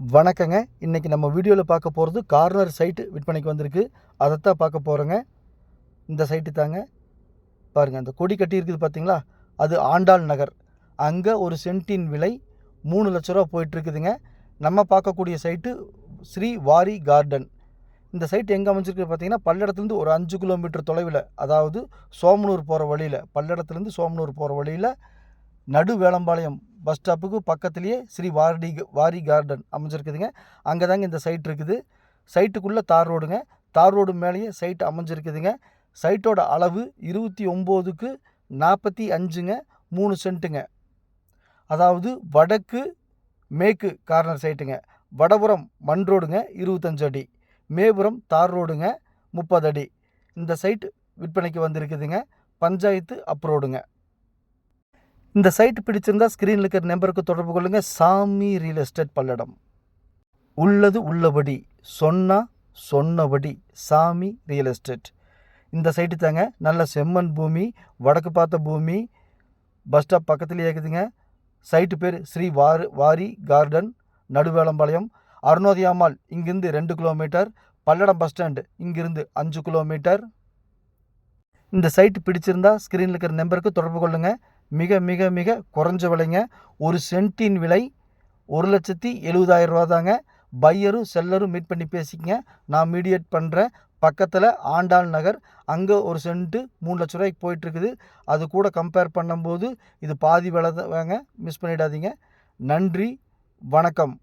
வணக்கங்க. இன்றைக்கி நம்ம வீடியோவில் பார்க்க போகிறது கார்னர் சைட்டு விற்பனைக்கு வந்திருக்கு. அதைத்தான் பார்க்க போகிறோங்க இந்த சைட்டு தாங்க. பாருங்கள் அந்த கொடி கட்டி இருக்குது பார்த்தீங்களா? அது ஆண்டாள் நகர். அங்கே ஒரு சென்ட்டின் விலை மூணு லட்ச ரூபா போயிட்டுருக்குதுங்க. நம்ம பார்க்கக்கூடிய சைட்டு ஸ்ரீ வாரி கார்டன். இந்த சைட் எங்கே அமைஞ்சிருக்கு பார்த்தீங்கன்னா பல்லடத்துலேருந்து ஒரு அஞ்சு கிலோமீட்டர் தொலைவில் அதாவது சோமனூர் போகிற வழியில் பல்லடத்துலேருந்து சோமனூர் போகிற வழியில் நடு வேளம்பாளையம் பஸ் ஸ்டாப்புக்கு பக்கத்துலேயே ஸ்ரீ வாரடி வாரி கார்டன் அமைஞ்சிருக்குதுங்க. அங்கே தாங்க இந்த சைட் இருக்குது. சைட்டுக்குள்ளே தார் ரோடுங்க. தார் ரோடு மேலேயே சைட் அமைஞ்சிருக்குதுங்க. சைட்டோட அளவு இருபத்தி ஒம்போதுக்கு நாற்பத்தி அஞ்சுங்க. மூணு சென்ட்டுங்க அதாவது வடக்கு மேற்கு கார்னர் சைட்டுங்க வடபுறம் மண் ரோடுங்க இருபத்தஞ்சு அடி மேபுரம் தார் ரோடுங்க முப்பது அடி இந்த சைட் விற்பனைக்கு வந்திருக்குதுங்க. பஞ்சாயத்து அப்ரோடுங்க இந்த சைட் பிடிச்சிருந்தா ஸ்க்ரீனில் இருக்கிற நம்பருக்கு தொடர்பு கொள்ளுங்கள் சாமி ரியல் எஸ்டேட் பல்லடம். உள்ளது உள்ளபடி சொன்னா சொன்னபடி சாமி ரியல் எஸ்டேட் இந்த சைட்டு தாங்க நல்ல செம்மண் பூமி வடக்கு பார்த்த பூமி பஸ் ஸ்டாப் பக்கத்துலேயே இருக்குதுங்க சைட்டு பேர் ஸ்ரீ வாரி வாரி கார்டன் நடுவேளம்பாளையம். அருணோதயாமால் இங்கிருந்து ரெண்டு கிலோமீட்டர் பல்லடம் பஸ் ஸ்டாண்டு இங்கிருந்து அஞ்சு கிலோமீட்டர் இந்த சைட்டு பிடிச்சிருந்தா ஸ்க்ரீனில் இருக்கிற நம்பருக்கு தொடர்பு கொள்ளுங்கள் மிக மிக மிக குறைஞ்ச விலைங்க. ஒரு சென்ட்டின் விலை ஒரு லட்சத்தி எழுபதாயிரம் ரூபா தாங்க. பையரும் செல்லரும் மீட் பண்ணி பேசிக்கங்க. நான் மீடியேட் பண்ணுறேன் பக்கத்தில் ஆண்டாள் நகர் அங்கே ஒரு சென்ட்டு மூணு லட்ச ரூபாய்க்கு போயிட்டுருக்குது. அது கூட கம்பேர் பண்ணும்போது இது பாதி விலை தாங்க. மிஸ் பண்ணிடாதீங்க. நன்றி வணக்கம்.